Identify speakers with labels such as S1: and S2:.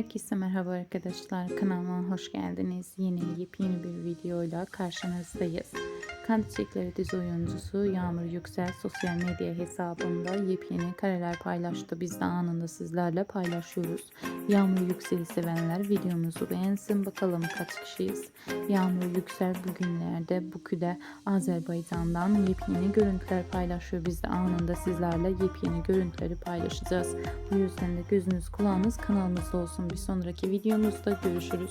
S1: Herkese merhaba arkadaşlar. Kanalıma hoş geldiniz. Yeni yepyeni bir videoyla karşınızdayız. Kan Çiçekleri dizi oyuncusu Yağmur Yüksel sosyal medya hesabında yepyeni kareler paylaştı. Biz de anında sizlerle paylaşıyoruz. Yağmur Yüksel'i sevenler videomuzu beğensin. Bakalım kaç kişiyiz. Yağmur Yüksel bugünlerde Bakü'de Azerbaycan'dan yepyeni görüntüler paylaşıyor. Biz de anında sizlerle yepyeni görüntüleri paylaşacağız. Bu yüzden de gözünüz kulağınız kanalımızda olsun. Bir sonraki videomuzda görüşürüz.